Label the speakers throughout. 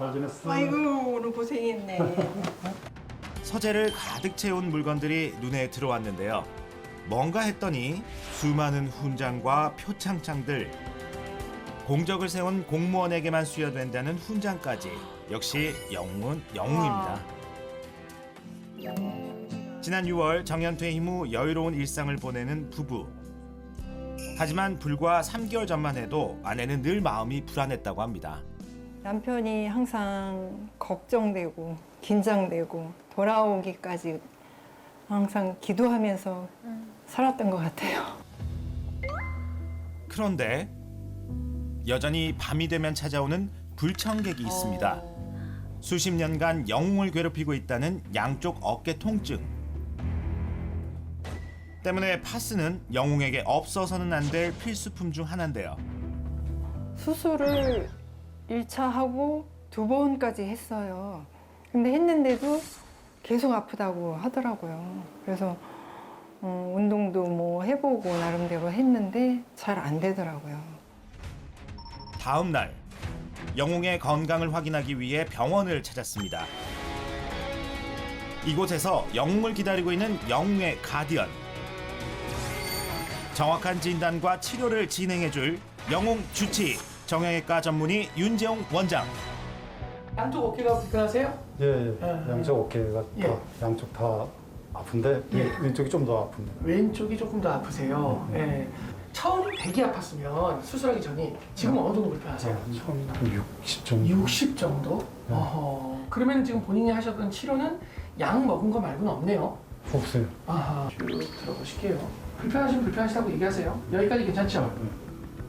Speaker 1: 잘 지냈어?
Speaker 2: 아이고 오늘 고생했네.
Speaker 3: 서재를 가득 채운 물건들이 눈에 들어왔는데요. 뭔가 했더니 수많은 훈장과 표창장들, 공적을 세운 공무원에게만 수여된다는 훈장까지 역시 영웅은 영웅입니다. 지난 6월 정년 퇴 임 후 여유로운 일상을 보내는 부부. 하지만 불과 3개월 전만 해도 아내는 늘 마음이 불안했다고 합니다.
Speaker 2: 남편이 항상 걱정되고 긴장되고 돌아오기까지 항상 기도하면서 살았던 것 같아요.
Speaker 3: 그런데 여전히 밤이 되면 찾아오는 불청객이 있습니다. 수십 년간 영웅을 괴롭히고 있다는 양쪽 어깨 통증. 때문에 파스는 영웅에게 없어서는 안 될 필수품 중 하나인데요.
Speaker 2: 수술을 1차 하고 두 번까지 했어요. 근데 했는데도 계속 아프다고 하더라고요. 그래서 어, 운동도 뭐 해보고 나름대로 했는데 잘 안 되더라고요.
Speaker 3: 다음 날 영웅의 건강을 확인하기 위해 병원을 찾았습니다. 이곳에서 영웅을 기다리고 있는 영웅의 가디언. 정확한 진단과 치료를 진행해줄 영웅 주치 정형외과 전문의 윤재홍 원장.
Speaker 4: 양쪽 어깨가 불편하세요?
Speaker 1: 예, 예. 양쪽 어깨가
Speaker 4: 예.
Speaker 1: 다 양쪽 다 아픈데
Speaker 4: 예.
Speaker 1: 왼- 왼쪽이 좀 더 아픕니다.
Speaker 4: 왼쪽이 조금 더 아프세요. 예. 처음 100이 아팠으면 수술하기 전이 지금 어느 정도 불편하세요?
Speaker 1: 처음 한60 정도.
Speaker 4: 60 정도?
Speaker 1: 네.
Speaker 4: 어허. 그러면 지금 본인이 하셨던 치료는 약 먹은 거 말고는 없네요.
Speaker 1: 없어요.
Speaker 4: 아하. 쭉 들어보실게요. 불편하시면 불편하시다고 얘기하세요. 여기까지 괜찮죠?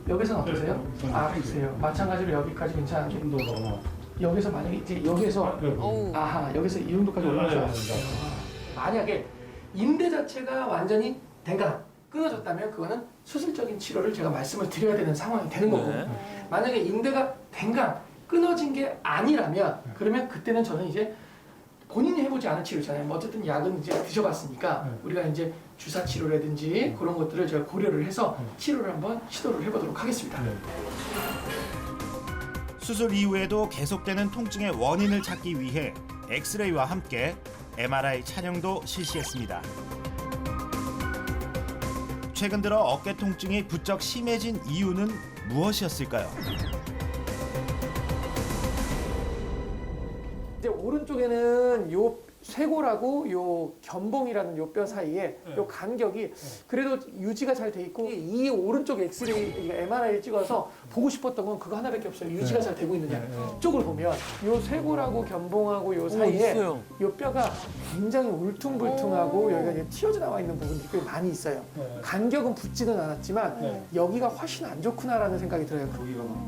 Speaker 4: 여기서는 어떠세요?
Speaker 1: 네.
Speaker 4: 아, 아프세요. 마찬가지로 여기까지 괜찮은데
Speaker 1: 좀더
Speaker 4: 여기서 만약에 이제 여기서
Speaker 1: 아프고.
Speaker 4: 아하 여기서 이 정도까지 올라올 줄
Speaker 1: 네,
Speaker 4: 알았어요.
Speaker 1: 네,
Speaker 4: 만약에 인대 자체가 완전히 댕강 끊어졌다면 그거는 수술적인 치료를 제가 말씀을 드려야 되는 상황이 되는 거고 만약에 인대가 댕강 끊어진 게 아니라면 그러면 그때는 저는 이제 본인이 해보지 않은 치료잖아요. 뭐 어쨌든 약은 이제 드셔봤으니까
Speaker 1: 네.
Speaker 4: 우리가 이제 주사 치료라든지 그런 것들을 제가 고려를 해서 치료를 한번 시도를 해보도록 하겠습니다.
Speaker 1: 네.
Speaker 3: 수술 이후에도 계속되는 통증의 원인을 찾기 위해 엑스레이와 함께 MRI 촬영도 실시했습니다. 최근 들어 어깨 통증이 부쩍 심해진 이유는 무엇이었을까요?
Speaker 4: 이제 오른쪽에는 요 쇄골하고 요 견봉이라는 요 뼈 사이에 요 간격이 그래도 유지가 잘 돼 있고 이 오른쪽 엑스레이 MRI를 찍어서 보고 싶었던 건 그거 하나밖에 없어요. 유지가 잘 되고 있느냐. 쪽을 보면 요 쇄골하고 견봉하고 요 사이에 요 뼈가 굉장히 울퉁불퉁하고 여기가 이제 튀어져 나와 있는 부분들이 꽤 많이 있어요. 간격은 붙지는 않았지만 여기가 훨씬 안 좋구나라는 생각이 들어요.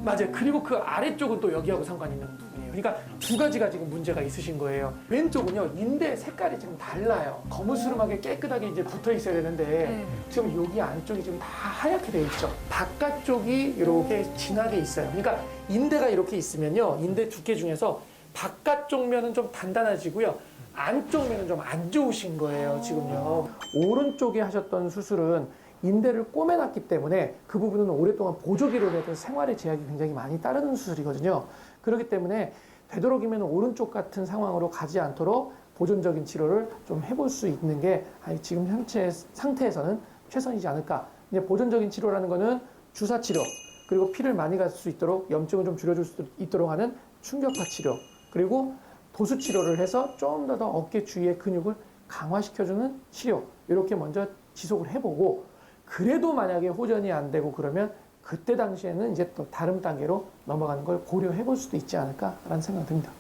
Speaker 4: 맞아요. 그리고 그 아래쪽은 또 여기하고 상관 있는. 그러니까 두 가지가 지금 문제가 있으신 거예요. 왼쪽은요, 인대 색깔이 지금 달라요. 거무스름하게 깨끗하게 이제 붙어 있어야 되는데 지금 여기 안쪽이 지금 다 하얗게 돼 있죠. 바깥쪽이 이렇게 진하게 있어요. 그러니까 인대가 이렇게 있으면요, 인대 두께 중에서 바깥쪽 면은 좀 단단해지고요. 안쪽 면은 좀 안 좋으신 거예요, 지금요. 오른쪽에 하셨던 수술은 인대를 꼬매놨기 때문에 그 부분은 오랫동안 보조기로 해서 생활의 제약이 굉장히 많이 따르는 수술이거든요. 그렇기 때문에 되도록이면 오른쪽 같은 상황으로 가지 않도록 보존적인 치료를 좀 해볼 수 있는 게 지금 현재 상태에서는 최선이지 않을까. 이제 보존적인 치료라는 거는 주사 치료, 그리고 피를 많이 갈 수 있도록 염증을 좀 줄여줄 수 있도록 하는 충격파 치료, 그리고 도수 치료를 해서 좀 더 더 어깨 주위의 근육을 강화시켜주는 치료, 이렇게 먼저 지속을 해보고, 그래도 만약에 호전이 안 되고 그러면 그때 당시에는 이제 또 다른 단계로 넘어가는 걸 고려해 볼 수도 있지 않을까라는 생각이 듭니다.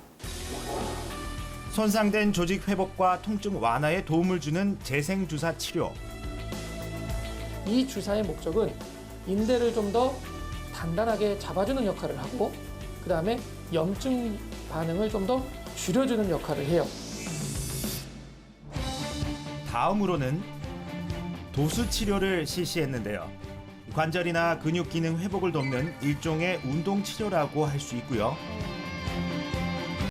Speaker 3: 손상된 조직 회복과 통증 완화에 도움을 주는 재생 주사 치료.
Speaker 4: 이 주사의 목적은 인대를 좀 더 단단하게 잡아주는 역할을 하고 그 다음에 염증 반응을 좀 더 줄여주는 역할을 해요.
Speaker 3: 다음으로는 도수 치료를 실시했는데요. 관절이나 근육 기능 회복을 돕는 일종의 운동 치료라고 할 수 있고요.